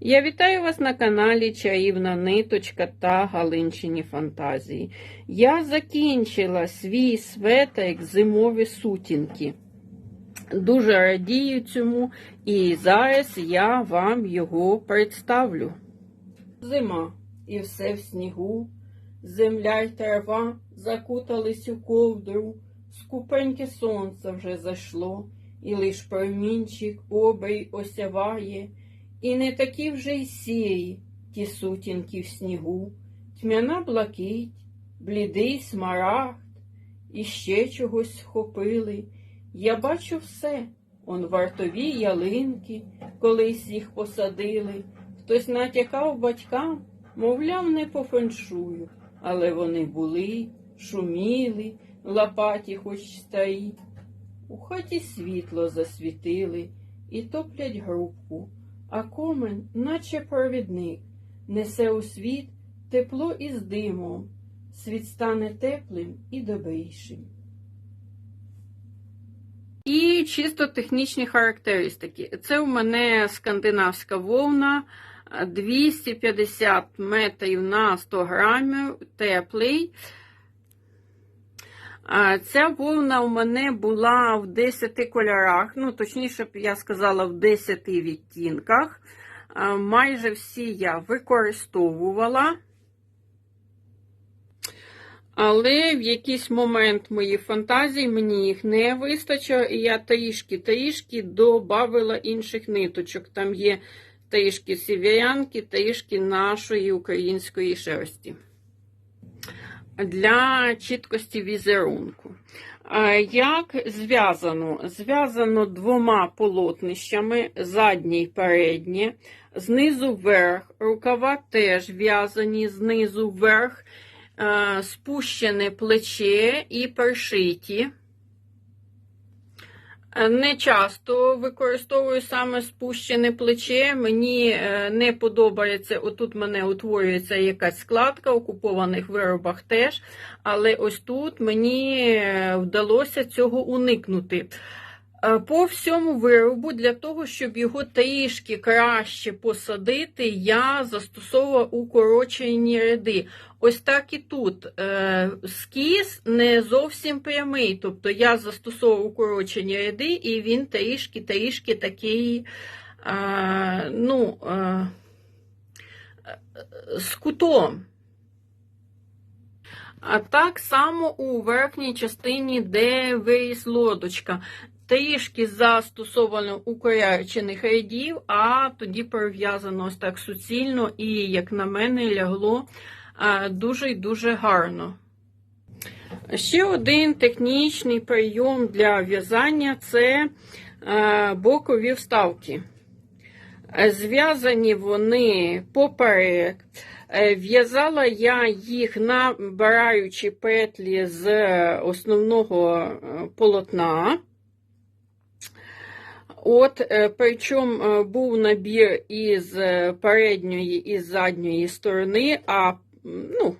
Я вітаю вас на каналі Чаївна Ниточка та Галинчині Фантазії. Я закінчила свій светик зимові сутінки. Дуже радію цьому, і зараз я вам його представлю. Зима і все в снігу, земля й трава закутались у ковдру, скупеньке сонце вже зайшло, і лиш промінчик обрій осяває. І не такі вже й сірі ті сутінки в снігу, тьмяна блакить, блідий смарагд, і ще чогось схопили. Я бачу все, он вартові ялинки, колись їх посадили. Хтось натякав батькам, мовляв, не по феншую, але вони були, шуміли, лопаті хоч старі. У хаті світло засвітили і топлять грубку а комен, наче провідник, несе у світ тепло із димом, світ стане теплим і добрішим. І чисто технічні характеристики. Це у мене скандинавська вовна 250 метрів на 100 грамів, теплий. Ця вовна у мене була в 10 кольорах, ну, точніше б я сказала, в 10 відтінках. Майже всі я використовувала. Але в якийсь момент моїх фантазій мені їх не вистачило, і я трішки-трішки додавила інших ниточок. Там є трішки сівірянки, трішки нашої української шерсті для чіткості візерунку. Як зв'язано? Зв'язано двома полотнищами, заднє і переднє, знизу вверх, рукава теж в'язані знизу вверх, спущене плече і першиті. Не часто використовую саме спущене плече. Мені е, не подобається, отут мене утворюється якась складка, окупованих виробах теж. Але ось тут мені е, вдалося цього уникнути. Е, по всьому виробу, для того, щоб його трішки краще посадити, я застосовувала укорочені ряди. Ось так і тут е, скіз не зовсім прямий. Тобто я застосовував укорочені ряди, і він трішки-трішки такий е, ну, з кутом. А так само у верхній частині, де виріс лодочка трішки застосовано укорячених рядів, а тоді перев'язано ось так суцільно і, як на мене, лягло дуже і дуже гарно. Ще один технічний прийом для в'язання це бокові вставки. Зв'язані вони поперек. В'язала я їх, набираючи петлі з основного полотна. От, е, причому е, був набір із е, передньої і задньої сторони, а ну,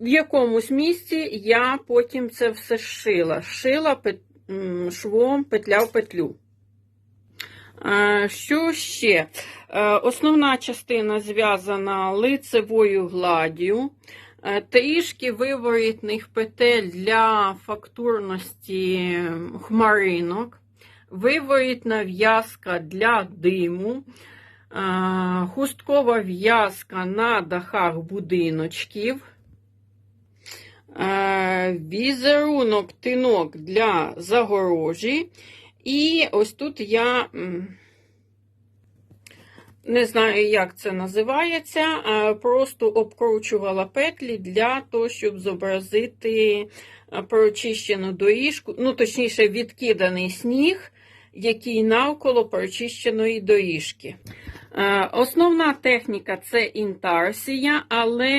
в якомусь місці я потім це все шила. Шила швом петля в петлю. Що ще? Основна частина зв'язана лицевою гладдю, трішки виворітних петель для фактурності хмаринок виворітна в'язка для диму, хусткова в'язка на дахах будиночків, візерунок тинок для загорожі. І ось тут я не знаю, як це називається, просто обкручувала петлі для того, щоб зобразити прочищену доріжку, ну, точніше, відкиданий сніг який навколо прочищеної доріжки. Е, основна техніка це інтарсія, але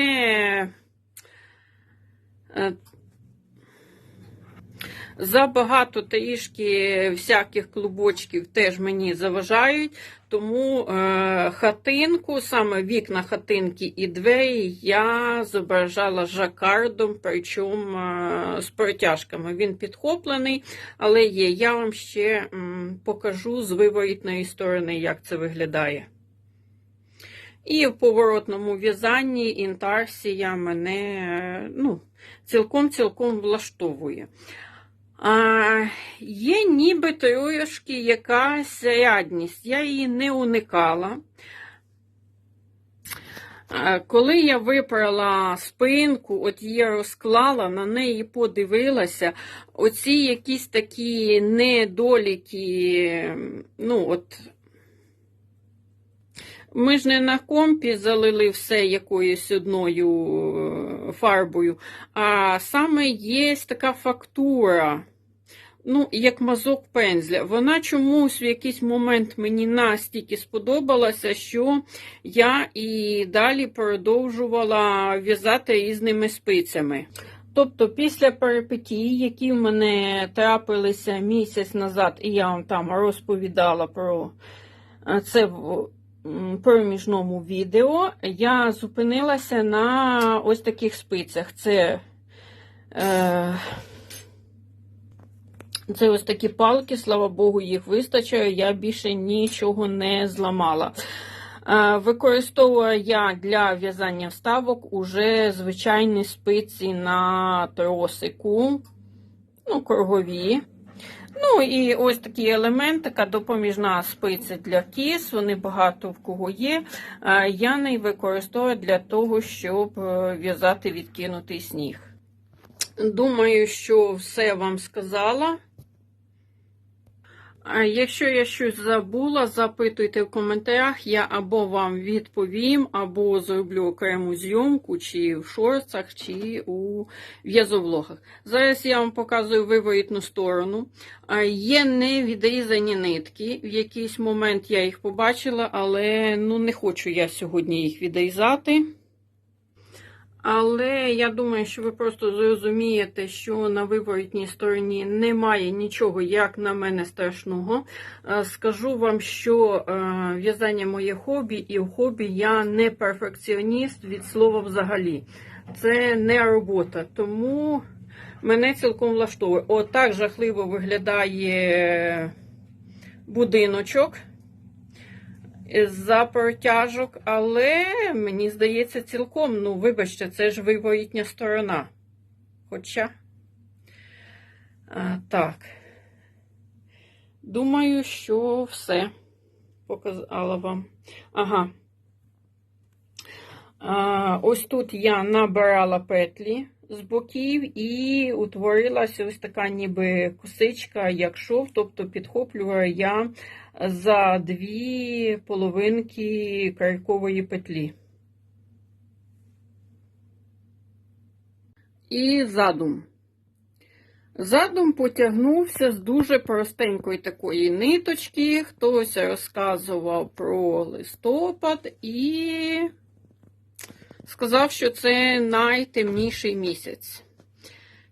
е, Забагато трішки всяких клубочків теж мені заважають, тому е, хатинку, саме вікна хатинки і двері, я зображала жакардом, причому е, з протяжками. Він підхоплений, але є. Я вам ще покажу з виворітної сторони, як це виглядає. І в поворотному в'язанні інтарсія мене е, ну, цілком-цілком влаштовує. А, є ніби трошки якась рядність, я її не уникала. Коли я випрала спинку, от її розклала, на неї подивилася, оці якісь такі недоліки, ну от. Ми ж не на компі залили все якоюсь одною е, фарбою, а саме є така фактура, ну, як мазок пензля. Вона чомусь в якийсь момент мені настільки сподобалася, що я і далі продовжувала в'язати різними спицями. Тобто, після перипетій, які в мене трапилися місяць назад, і я вам там розповідала про е, це в проміжному відео, я зупинилася на ось таких спицях. Це, е, це ось такі палки, слава Богу, їх вистачає, я більше нічого не зламала. Е, Використовую я для в'язання вставок уже звичайні спиці на тросику, ну, кругові. Ну і ось такий елемент, така допоміжна спиця для кіс, вони багато в кого є. Е, Я не використовую для того, щоб е, в'язати відкинутий сніг. Думаю, що все вам сказала. Якщо я щось забула, запитуйте в коментарях, я або вам відповім, або зроблю окрему зйомку, чи в шорцах, чи у в'язовлогах. Зараз я вам показую виворітну сторону. Є невідрізані нитки. В якийсь момент я їх побачила, але ну, не хочу я сьогодні їх відрізати. Але я думаю, що ви просто зрозумієте, що на виворотній стороні немає нічого, як на мене, страшного. Е, Скажу вам, що е, в'язання моє хобі, і в хобі я не перфекціоніст від слова взагалі. Це не робота, тому мене цілком влаштовує. Отак жахливо виглядає будиночок за протяжок, але мені здається, цілком, ну, вибачте, це ж виворітня сторона. Хоча. А, так. Думаю, що все показала вам. Ага. А, ось тут я набирала петлі з боків і утворилася ось така ніби косичка, як шов, тобто підхоплюваю я за дві половинки каркової петлі. І задум. Задум потягнувся з дуже простенької такої ниточки. Хтось розказував про листопад і сказав, що це найтемніший місяць.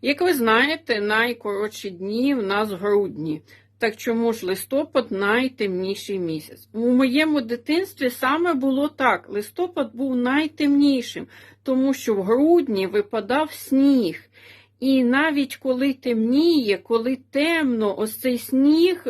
Як ви знаєте, найкоротші дні в нас грудні. Так чому ж листопад найтемніший місяць? У моєму дитинстві саме було так. Листопад був найтемнішим, тому що в грудні випадав сніг. І навіть коли темніє, коли темно, ось цей сніг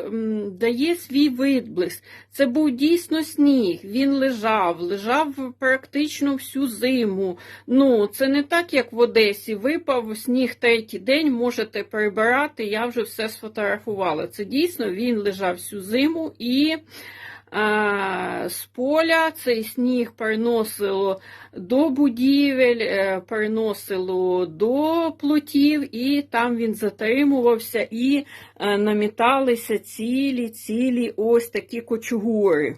дає свій відблиск. Це був дійсно сніг. Він лежав, лежав практично всю зиму. Ну, це не так, як в Одесі. Випав сніг третій день, можете прибирати. Я вже все сфотографувала. Це дійсно він лежав всю зиму і. З поля цей сніг переносило до будівель, е, переносило до плотів, і там він затримувався і е, наміталися цілі-цілі ось такі кочугури.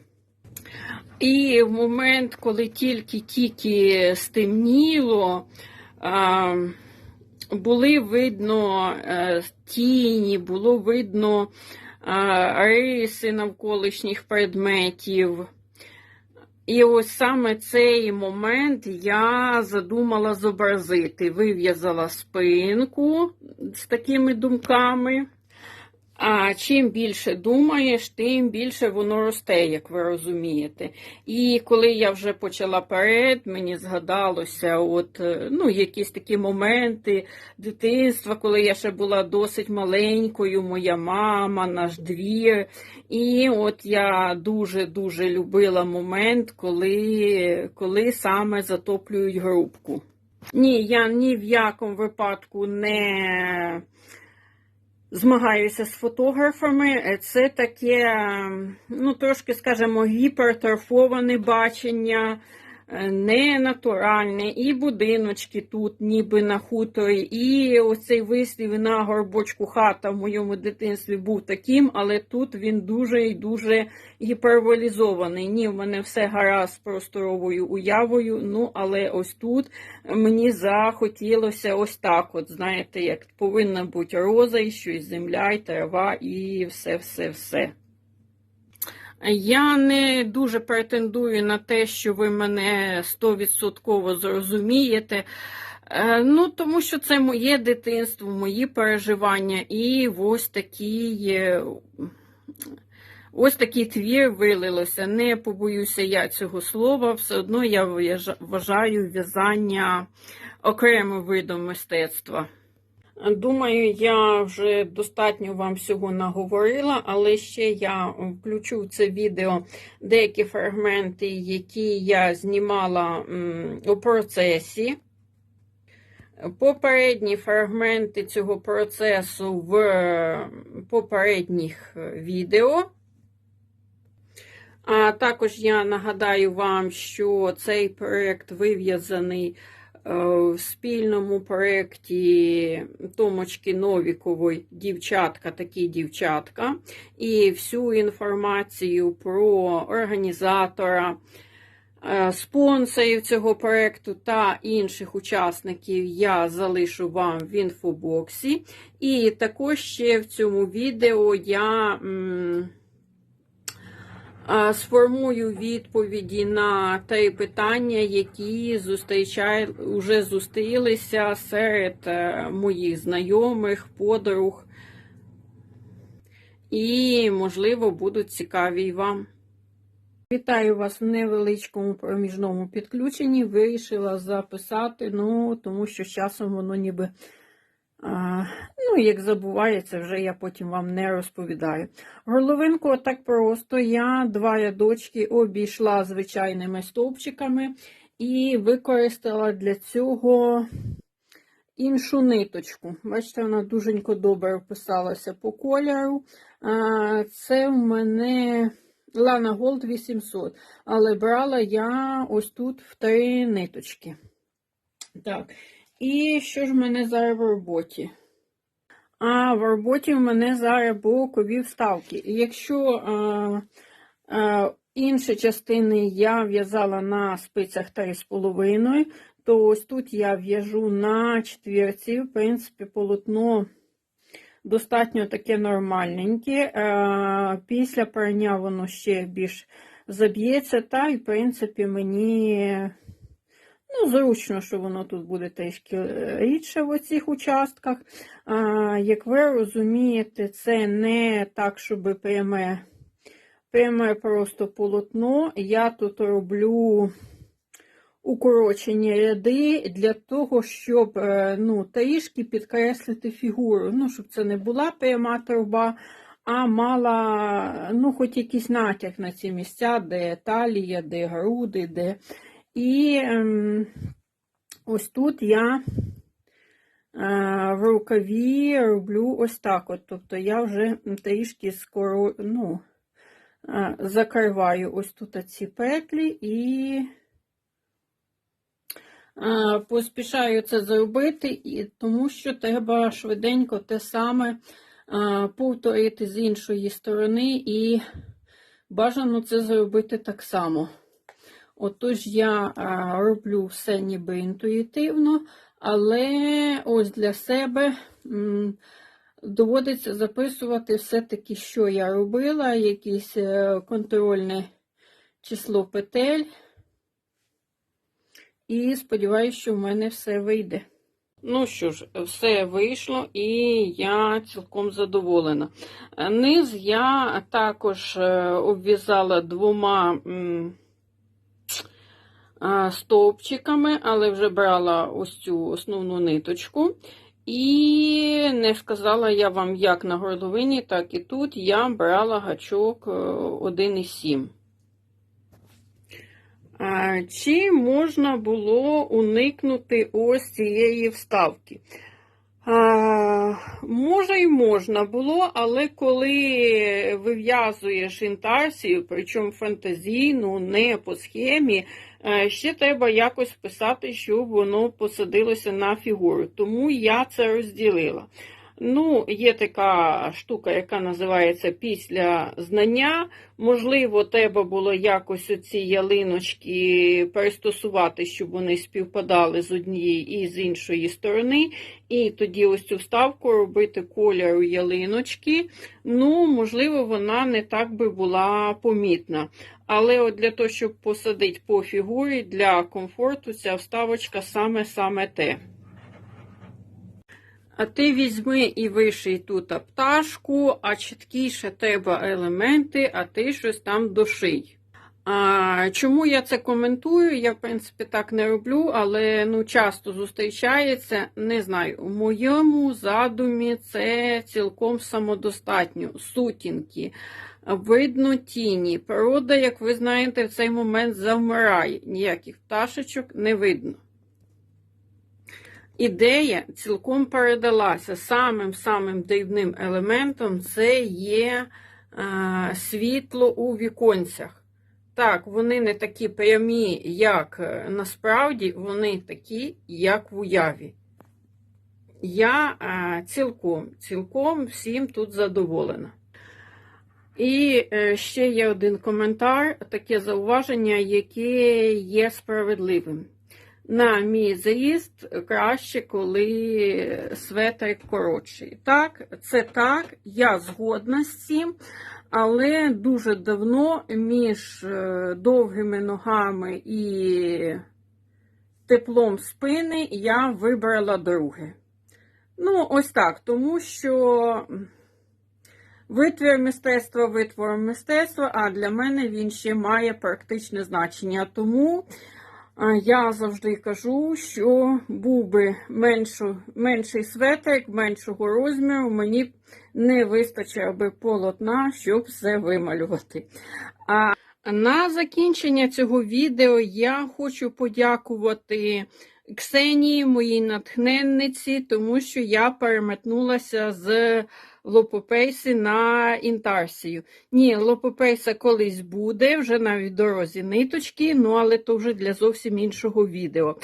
І в момент, коли тільки-тільки стемніло, були видно е, тіні, було видно риси навколишніх предметів. І ось саме цей момент я задумала зобразити. Вив'язала спинку з такими думками. А чим більше думаєш, тим більше воно росте, як ви розумієте. І коли я вже почала перед, мені згадалося, от, е, ну, якісь такі моменти дитинства, коли я ще була досить маленькою, моя мама, наш двір. І от я дуже-дуже любила момент, коли, коли саме затоплюють грубку. Ні, я ні в якому випадку не змагаюся з фотографами. Це таке, ну, трошки, скажімо, гіпертрофоване бачення, е, не натуральне, і будиночки тут, ніби на хуторі, і оцей вислів на горбочку хата в моєму дитинстві був таким, але тут він дуже і дуже гіперболізований. Ні, в мене все гаразд з просторовою уявою, ну, але ось тут мені захотілося ось так, от, знаєте, як повинна бути роза, і щось земля, і трава, і все-все-все. Я не дуже претендую на те, що ви мене 100% зрозумієте. Е, Ну, тому що це моє дитинство, мої переживання, і ось такий, ось такий твір вилилося. Не побоюся я цього слова, все одно я вважаю в'язання окремим видом мистецтва. Думаю, я вже достатньо вам всього наговорила, але ще я включу в це відео деякі фрагменти, які я знімала у процесі. Попередні фрагменти цього процесу в е, попередніх відео. А також я нагадаю вам, що цей проєкт вив'язаний в спільному проєкті Томочки Новікової Дівчатка, такі дівчатка. І всю інформацію про організатора, е, спонсорів цього проєкту та інших учасників я залишу вам в інфобоксі. І також ще в цьому відео я. Сформую відповіді на три питання, які зустрічає, вже зустрілися серед е, моїх знайомих, подруг, і, можливо, будуть цікаві вам. Вітаю вас в невеличкому проміжному підключенні. Вирішила записати, ну, тому що з часом воно ніби. Ну, як забувається, вже я потім вам не розповідаю. Горловинку так просто я два рядочки обійшла звичайними стовпчиками і використала для цього іншу ниточку. Бачите, вона дуженько добре вписалася по кольору. Це в мене Lana Gold 800, але брала я ось тут в три ниточки. Так. І що ж в мене зараз в роботі? А в роботі в мене зараз бокові вставки. І якщо а, а, інші частини я в'язала на спицях 3,5, то ось тут я в'яжу на четвірці, в принципі, полотно достатньо таке нормальненьке. Після прання воно ще більш заб'ється, та, і, в принципі, мені. Ну, зручно, що воно тут буде трішки е, рідше в оцих участках. А, Як ви розумієте, це не так, щоб пряме, пряме просто полотно. Я тут роблю укорочені ряди для того, щоб е, ну, трішки підкреслити фігуру. Ну, щоб це не була пряма труба, а мала ну, хоч якийсь натяк на ці місця, де талія, де груди, де. І ем, ось тут я е, в рукаві роблю ось так. от, Тобто я вже трішки скоро ну, е, закриваю ось тут ці петлі і е, поспішаю це зробити, і, тому що треба швиденько те саме повторити з іншої сторони, і бажано це зробити так само. Отож, я роблю все ніби інтуїтивно, але ось для себе доводиться записувати все-таки, що я робила, якесь е, контрольне число петель. І сподіваюся, що в мене все вийде. Ну що ж, все вийшло, і я цілком задоволена. Низ я також е, обв'язала двома стовпчиками, але вже брала ось цю основну ниточку. І не сказала я вам, як на горловині, так і тут я брала гачок е, 1,7. Чи можна було уникнути ось цієї вставки? А, може і можна було, але коли вив'язуєш інтарсію, причому фантазійну, не по схемі, е, ще треба якось писати, щоб воно посадилося на фігуру. Тому я це розділила. Ну, є така штука, яка називається після знання. Можливо, треба було якось оці ялиночки перестосувати, щоб вони співпадали з однієї і з іншої сторони. І тоді ось цю вставку робити кольору ялиночки. Ну, можливо, вона не так би була помітна. Але от для того, щоб посадити по фігурі, для комфорту, ця вставочка саме-саме те. А ти візьми і виший тут пташку, а чіткіше треба елементи, а ти щось там доший. А, чому я це коментую? Я, в принципі, так не роблю, але ну, часто зустрічається, не знаю, у моєму задумі це цілком самодостатньо. Сутінки, видно тіні. Природа, як ви знаєте, в цей момент завмирає. Ніяких пташечок не видно. Ідея цілком передалася. Самим-самим дивним елементом це є е, світло у віконцях. Так, вони не такі прямі, як е, насправді, вони такі, як в уяві. Я е, цілком, цілком всім тут задоволена. І е, ще є один коментар, таке зауваження, яке є справедливим. На мій заїзд краще, коли светр коротший. Так, це так, я згодна з цим, але дуже давно між е, довгими ногами і теплом спини я вибрала друге. Ну, ось так, тому що витвір мистецтва витвором мистецтва, а для мене він ще має практичне значення. Тому. Я завжди кажу, що був би меншу, менший светрик, меншого розміру, мені не вистачило би полотна, щоб все вималювати. А на закінчення цього відео я хочу подякувати Ксенії, моїй натхненниці, тому що я переметнулася з лопопейси на інтарсію. Ні, лопопейса колись буде, вже навіть дорозі ниточки, ну але то вже для зовсім іншого відео.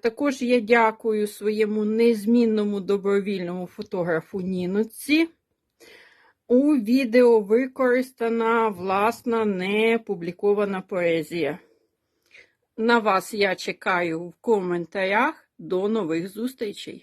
Також я дякую своєму незмінному добровільному фотографу Ніноці. У відео використана власна непублікована поезія. На вас я чекаю в коментарях. До нових зустрічей!